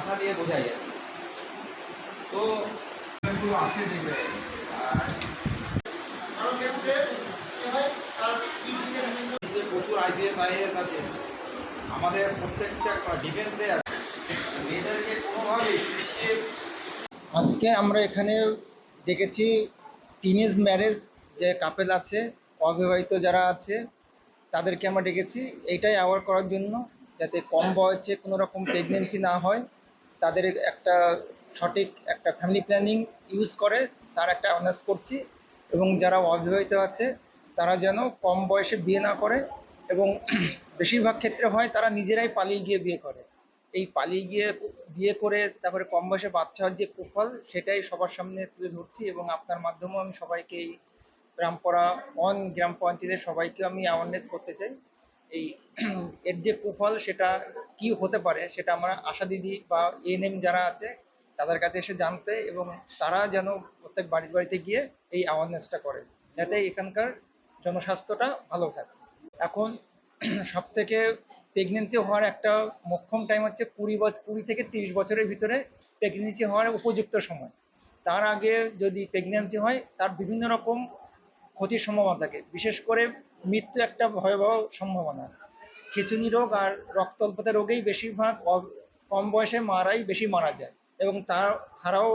ভাষা দিয়ে বোঝাই যায় তো আসে দেশে প্রচুর আইপিএস আইএএস আছে। আমাদের প্রত্যেকটা ডিফেন্সে মেয়েদেরকে কোনোভাবেই পিছিয়ে আজকে আমরা এখানে দেখেছি টিনেজ ম্যারেজ যে কাপেল আছে, অবিবাহিত যারা আছে, তাদেরকে আমরা ডেকেছি। এইটাই অ্যাওয়ার করার জন্য যাতে কম বয়সে কোনো রকম প্রেগনেন্সি না হয়। তাদের একটা সঠিক একটা ফ্যামিলি প্ল্যানিং ইউজ করে, তার একটা অ্যাওয়ারনেস করছি এবং যারা অবিবাহিত আছে, তারা যেন কম বয়সে বিয়ে না করে এবং বেশিরভাগ ক্ষেত্রে হয় তারা নিজেরাই পালিয়ে গিয়ে বিয়ে করে। এই পালিয়ে গিয়ে বিয়ে করে, তারপরে কম বয়সে বাচ্চা হওয়ার যে কুফল, সেটাই সবার সামনে তুলে ধরছি এবং আপনার মাধ্যমেও আমি সবাইকে এই গ্রামপাড়া, অন গ্রাম পঞ্চায়েতের সবাইকে আমি অ্যাওয়ারনেস করতে চাই। এই এর যে কুফল, সেটা কি হতে পারে সেটা আমরা আশা দিদি বা এএনএম যারা আছে, তাদের কাছে এসে জানতে এবং তারা যেন প্রত্যেক বাড়ি বাড়িতে গিয়ে এই অ্যাওয়ারনেসটা করে। যাতে এখানকার জনস্বাস্থ্যটা ভালো থাকে। এখন সব থেকে প্রেগনেন্সি হওয়ার একটা মোক্ষম টাইম হচ্ছে কুড়ি বছর কুড়ি থেকে তিরিশ বছরের ভিতরে প্রেগনেন্সি হওয়ার উপযুক্ত সময়। তার আগে যদি প্রেগনেন্সি হয়, তার বিভিন্ন রকম ক্ষতির সম্ভাবনা থাকে। বিশেষ করে মৃত্যু একটা ভয়াবহ সম্ভাবনা। খিঁচুনি রোগ আর রক্তল্পতা রোগেই বেশিরভাগ কম বয়সে মারাই বেশি মারা যায়। এবং তার ছাড়াও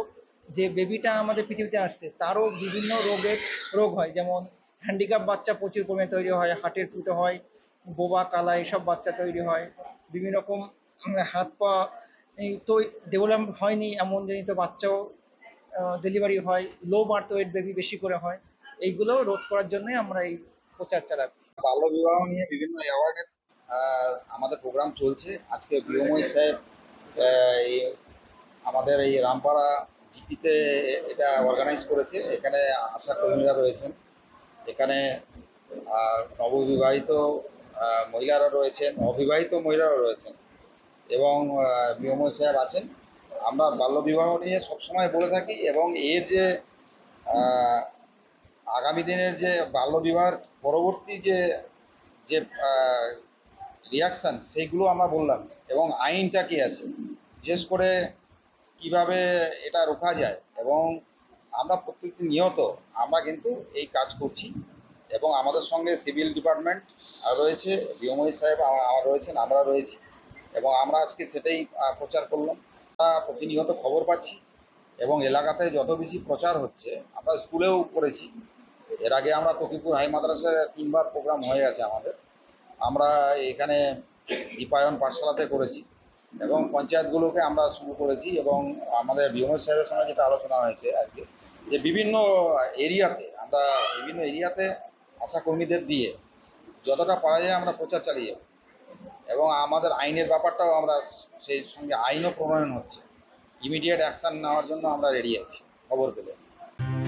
যে বেবিটা আমাদের পৃথিবীতে আসছে, তারও বিভিন্ন রোগের রোগ হয়। যেমন হ্যান্ডিক্যাপ বাচ্চা প্রচুর পরিমাণে তৈরি হয়, হার্টের ফুটো হয়, বোবা, কালা এসব বাচ্চা তৈরি হয়। বিভিন্ন রকম হাত পা তো ডেভেলপ হয়নি, এমন জনিত বাচ্চাও ডেলিভারি হয়। লো বার্থ ওয়েট বেবি বেশি করে হয়। এইগুলো রোধ করার জন্যই আমরা এই প্রচার চালাচ্ছি। বাল্য বিবাহ নিয়ে বিভিন্ন অ্যাওয়ারনেস আমাদের প্রোগ্রাম চলছে। আজকে বিয়ময় সাহেব আমাদের এই রামপাড়া জিপিতে এটা অর্গানাইজ করেছে। এখানে আশা কর্মীরা রয়েছেন। এখানে নববিবাহিত মহিলারা রয়েছেন, অবিবাহিত মহিলারা রয়েছেন এবং বিয়ময় সাহেব আছেন। আমরা বাল্যবিবাহ নিয়ে সবসময় বলে থাকি এবং এর যে আগামী দিনের যে বাল্যবিবাহের পরবর্তী যে যে রিয়াকশান সেইগুলো আমরা বললাম। এবং আইনটা কি আছে? বিশেষ করে কীভাবে এটা রোখা যায়? এবং আমরা প্রত্যেকটি নিয়ত আমরা কিন্তু এই কাজ করছি। এবং আমাদের সঙ্গে সিভিল ডিপার্টমেন্ট রয়েছে বিয়ময় সাহেব আ- আ- রয়েছেন, আমরা রয়েছি। এবং আমরা আজকে সেটাই প্রচার করলাম। আমরা প্রতিনিয়ত খবর পাচ্ছি। এবং এলাকাতে যত বেশি প্রচার হচ্ছে, আমরা স্কুলেও করেছি। এর আগে আমরা তকিপুর হাই মাদ্রাসায় তিনবার প্রোগ্রাম হয়ে গেছে আমাদের। আমরা এখানে দীপায়ন পাঠশালাতে করেছি এবং পঞ্চায়েতগুলোকে আমরা শুরু করেছি এবং আমাদের বিএমএস সাহেবের সঙ্গে যেটা আলোচনা হয়েছে আর কি, যে বিভিন্ন এরিয়াতে আমরা বিভিন্ন এরিয়াতে আশা কর্মীদের দিয়ে যতটা পারা যায় আমরা প্রচার চালিয়ে যাব। এবং আমাদের আইনের ব্যাপারটাও আমরা সেই সঙ্গে আইনও প্রণয়ন হচ্ছে। ইমিডিয়েট অ্যাকশন নেওয়ার জন্য আমরা রেডি আছি, খবর পেলে।